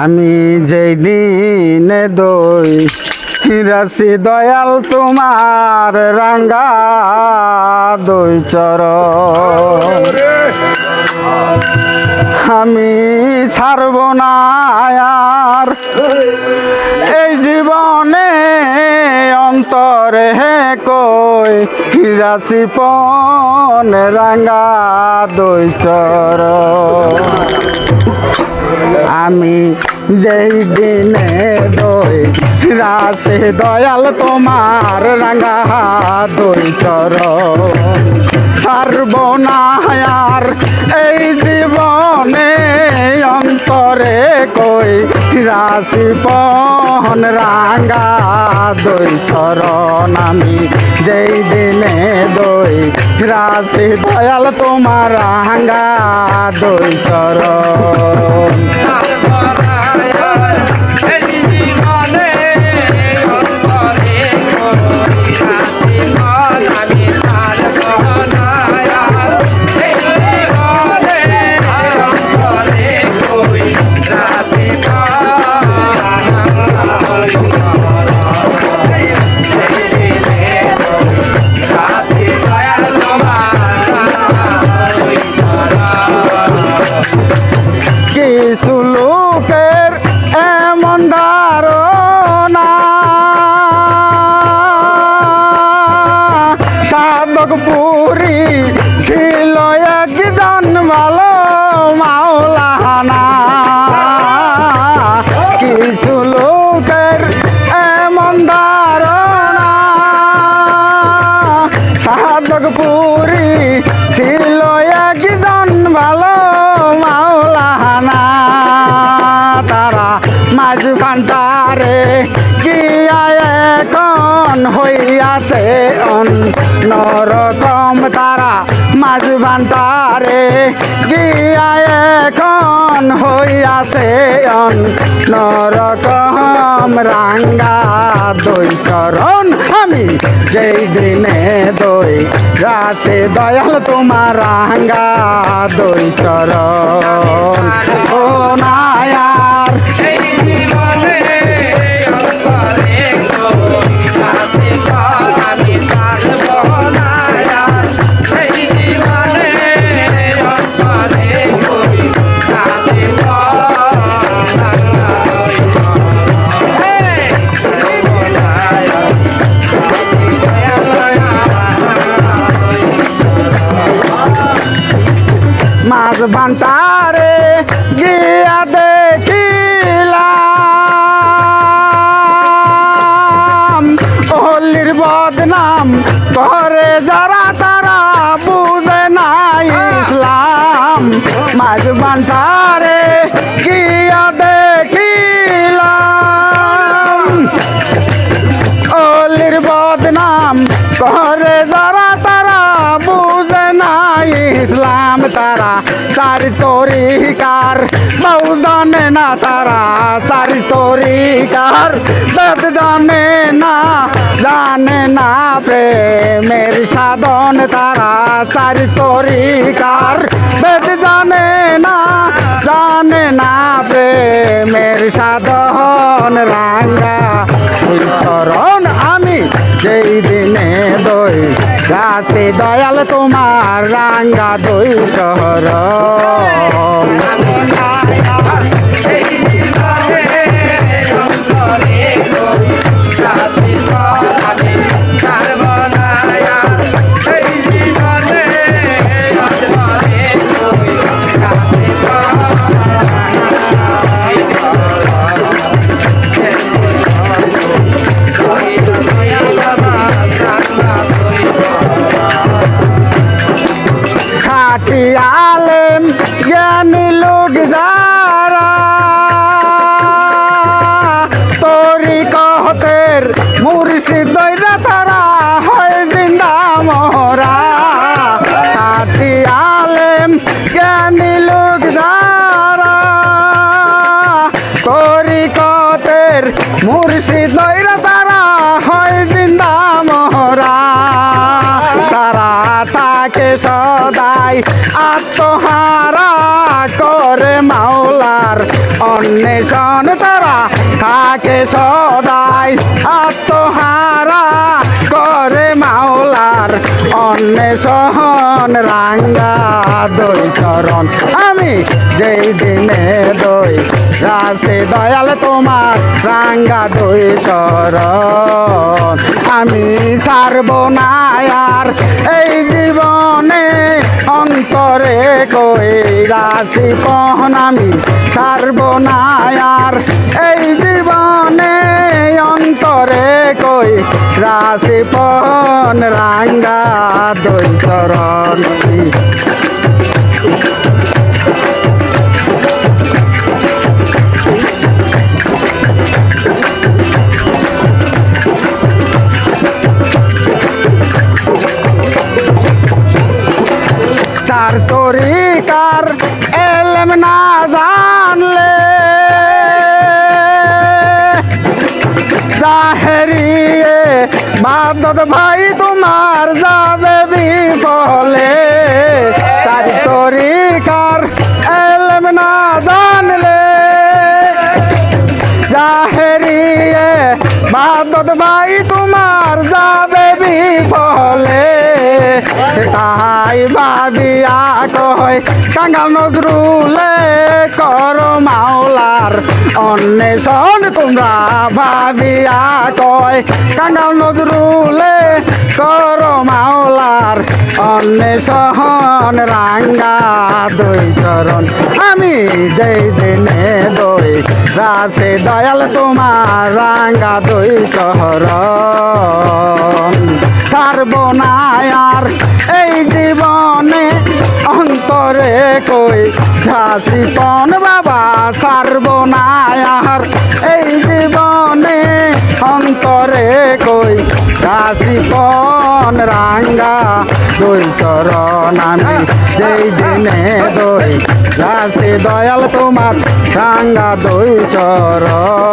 আমি যেই দিনে দই হিরাসি দয়াল তোমার রাঙ্গা দই চর আমি ছাড়ব না এই জীবনে অন্তরে হে কই হিরাসি পন রাঙ্গা দই চর? আমি যেই দিনে দই রাসে দয়াল তোমার রাঙা দই চর। সর্বনায়ার এই জীবনে অন্তরে কই রাশি পহন রাঙ্গা দই চরণ আমি যেই দিনে দই রাশি দয়াল তোমার রাঙ্গা দই চরণ। সাধক পুরী ছিল একজন ভালো মাওলানা। কিছু লোকের এমন ধারণা সাধক পুরী ছিল একজন ভালো মাওলানা। তারা মাঝ ভান্ডারে গিয়া এখন হইয়াছে নরকম তারা মাঝ ভান্ডারে গিয়া এখন হইয়াছে নরকম রাঙ্গা দই চরণ আমি যেই দিনে দই রাতে দয়াল তোমার রাঙ্গা দই চরণ। ও নায়ার ভান্ডারে গিয়া দেখিলাম। হলির বদনাম করে যারা তারা বুঝে নাই ইসলাম। মাছ ভান্ডারে গিয়া দেখিলাম। অলির বদনাম করে इस्लाम तारा, सारी तोरी कार मऊदाने ना तारा, सारी तोरी कार दर्द जाने ना जाने ना प्रेम। मेरी साधन तारा, सारी तोरी कार दर्द जाने ना जाने ना प्रेम। मेरी साधन দয়াল তোমার রাঙ্গা দই শহর। খাটি তারা হয় জিন্দা তারা তাকে সদাই আত্মহারা করে মাওলার। অন্বেষণ তারা থাকে সদাই আত্মহারা করে মাওলার। অন্বেষণ রাঙ্গা দৈ চরণ আমি যেই দিনে দই রাসে দয়াল তোমার রাঙ্গা দই চরণ। আমি ছাড়ব না আর এই জীবনে অন্তরে কই রাশি কহন আমি ছাড়ব না আর এই জীবনে অন্তরে কই রাশি পন রাঙ্গা দই চরণ। জাহেরিয়ে বাদত ভাই তোমার যাবে বিফলে। চার তরিকার তাই ভাবিয়া কয় কাঙ্গাল নজরুলে কর মাওলার অন্বেষণ। তোমরা ভাবিয়া কয় কাঙ্গাল নজরুলে কর মাওলার অন্বেষণ। রাঙ্গা দই চরণ, আমি যেই দিনে দই রাসে দয়াল তোমার রাঙ্গা দই চরণ। ছাড়ব কই? ঝাঁসি পন বাবা আর এই জীবনে অন্তরে কই? ঝাঁসি পন রাঙ্গা? দই চরণ আমি যেই দিনে দই। রাসে দয়াল তোমার রাঙ্গা দই চরণ।